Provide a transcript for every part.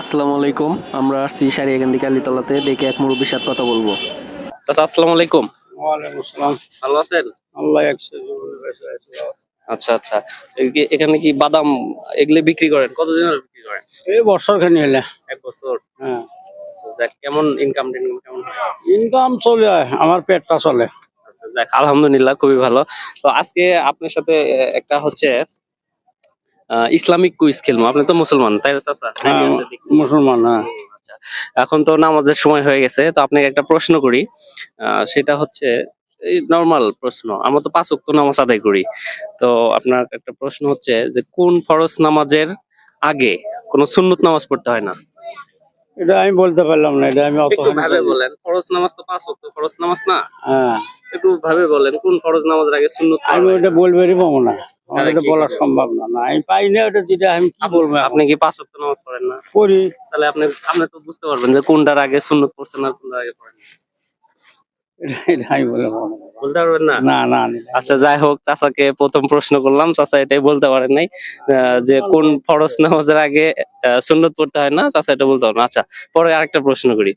আসসালামু আলাইকুম আমরা আসছি সারিয়াকান্দি কালীতলাতে দেখে এক মুরব্বীর সাথে কথা বলব। চাচা আসসালামু আলাইকুম। ওয়ালাইকুম আসসালাম। ভালো আছেন? আল্লাহ। আচ্ছা আচ্ছা। এখানে কি বাদাম এগুলি বিক্রি করেন? কতদিন বিক্রি করেন? এই বছর খানি এলে এক বছর। হ্যাঁ। আচ্ছা, যাক, কেমন ইনকাম টিনকাম কেমন ইনকাম চলে আমার পেটটা চলে। আচ্ছা, যাক আলহামদুলিল্লাহ খুবই ভালো। তো আজকে আপনার সাথে একটা হচ্ছে ইসলামিক কুইজ খেলব। আপনি তো মুসলমান তাই চাচা? হ্যাঁ? মুসলমান হ্যাঁ। আচ্ছা। এখন তো নামাজের সময় হয়ে গেছে তো আপনাকে একটা প্রশ্ন করি। সেটা হচ্ছে নর্মাল প্রশ্ন আমরা তো পাঁচ ওয়াক্ত নামাজ আদায় করি। তো আপনার একটা প্রশ্ন হচ্ছে যে কোন ফরজ নামাজের আগে কোন সুন্নত নামাজ পড়তে হয় না? এটা আমি বলতে পারলাম না এটা আমি অত ভাবে বলেন ফরজ নামাজ তো পাঁচ ওয়াক্ত ফরজ নামাজ না? হ্যাঁ। একটু ভাবে বলেন কোন ফরজ নামাজের আগে সুন্নত আমি? ওটা বলবেরই পাবো না। এটা কি সম্ভব না না আমি পাই না ওটা যেটা আমি কি বলব আপনি কি পাঁচ ওয়াক্ত নামাজ পড়েন না? করি। তাহলে আপনি আপনি তো বুঝতে পারবেন যে কোনটার আগে সুন্নত পড়ছেন আর কোনটার আগে পড়েন না। না। বলতে পারবেন না? না না না। আচ্ছা যাই হোক চাচাকে প্রথম প্রশ্ন করলাম চাচা এটাই বলতে পারেন নাই যে কোন ফরজ নামাজের আগে সুন্নত পড়তে হয় না চাচা এটা বলতে পারেন আচ্ছা পরে আরেকটা প্রশ্ন করি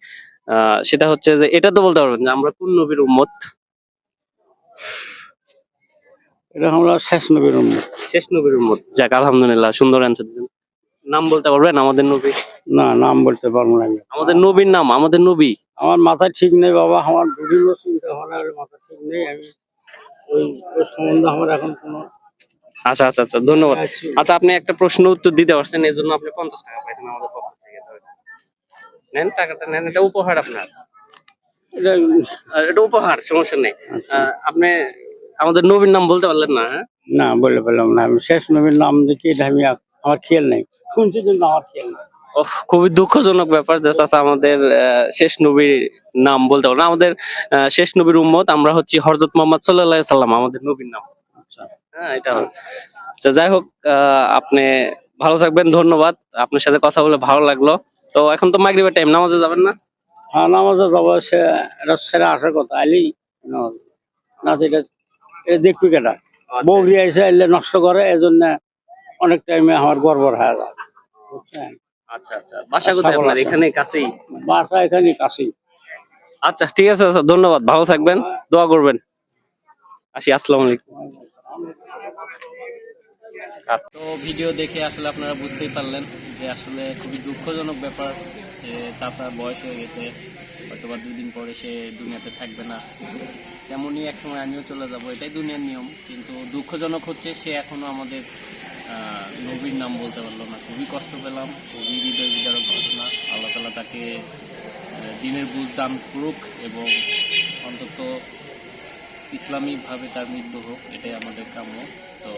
সেটা হচ্ছে যে এটা তো বলতে পারবেন যে আমরা কোন নবীর উম্মত? এটা আমরা শেষ নবীর উম্মত। শেষ নবীর উম্মত। যাক আলহামদুলিল্লাহ সুন্দর অ্যান্সার দিলেন। নাম বলতে পারবেন? আমাদের নবী? না নাম বলতে পারব না আমাদের নবীর নাম আমাদের নবী? আমার মাথা ঠিক নেই বাবা আমার বিভিন্ন চিন্তা ভাবনা মাথা ঠিক নেই আমি ওই ওই সম্বন্ধে আমার এখন কোনো আচ্ছা আচ্ছা আচ্ছা ধন্যবাদ। আচ্ছা। আচ্ছা আপনি একটা প্রশ্ন উত্তর দিতে পারছেন এই জন্য আপনি পঞ্চাশ টাকা পাইছেন আমাদের পক্ষ থেকে। নেন টাকাটা নেন এটা উপহার আপনার। এটা উপহার সমস্যা নেই। আচ্ছা। আপনি আমাদের নবীর নাম বলতে পারলেন না হ্যাঁ? না বলে পেলাম না। আমি শেষ নবীর নাম দেখি এটা আমি আমার খেয়াল নেই। শুনছি কিন্তু আমার খেয়াল নেই। খুবই দুঃখজনক ব্যাপার যে চাচা আমাদের শেষ নবীর নাম বলতে পারব না। আমাদের শেষ নবীর উম্মত আমরা হচ্ছি হরজত মোহাম্মদ সাল্লাহ সাল্লাম আমাদের নবীর নাম। আচ্ছা। হ্যাঁ এটা আচ্ছা যাই হোক আপনি ভালো থাকবেন ধন্যবাদ। আপনার সাথে কথা বলে ভালো লাগল। তো এখন তো মাগরিবের টাইম নামাজে যাবেন না? হ্যাঁ নামাজে যাব সে ছেড়ে আসার কথা। আইলি নামাজ। না এটা দেখবি কেটা? বৌরি এসে এলে নষ্ট করে এজন্য অনেক টাইমে আমার গড়বড় হয়ে যায়। বুঝছেন? আচ্ছা আচ্ছা। বাসা কোথায় আপনার? এখানে কাছেই? বাসা এখানে কাছেই। আচ্ছা ঠিক আছে আচ্ছা ধন্যবাদ। ভালো থাকবেন দোয়া করবেন। আসি আসসালামু আলাইকুম। তো ভিডিও দেখে আসলে আপনারা বুঝতেই পারলেন যে আসলে খুবই দুঃখজনক ব্যাপার। যে চাচার বয়স হয়ে গেছে হয়তো বা দুদিন পরে সে দুনিয়াতে থাকবে না। তেমনই এক সময় আমিও চলে যাব, এটাই দুনিয়ার নিয়ম। কিন্তু দুঃখজনক হচ্ছে সে এখনও আমাদের নবীর নাম বলতে পারল না। খুবই কষ্ট পেলাম, খুবই হৃদয় বিদারক ঘটনা। আল্লাহ তালা তাকে দিনের বুঝ দান করুক এবং অন্তত ইসলামিকভাবে তার মৃত্যু হোক, এটাই আমাদের কাম্য। তো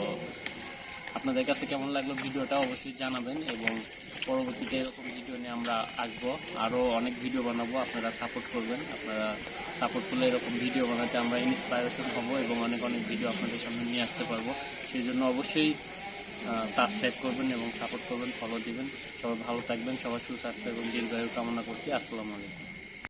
আপনাদের কাছে কেমন লাগল ভিডিওটা অবশ্যই জানাবেন এবং পরবর্তীতে এরকম ভিডিও নিয়ে আমরা আসব। আরও অনেক ভিডিও বানাবো, আপনারা সাপোর্ট করবেন। আপনারা সাপোর্ট করলে এরকম ভিডিও বানাতে আমরা ইন্সপায়ারেশন হব এবং অনেক অনেক ভিডিও আপনাদের সামনে নিয়ে আসতে পারব। সেই জন্য অবশ্যই সাবস্ক্রাইব করবেন এবং সাপোর্ট করবেন ফলো দিবেন। সবাই ভালো থাকবেন সবার সুস্বাস্থ্য এবং দীর্ঘায়ু কামনা করছি। আসসালামু আলাইকুম।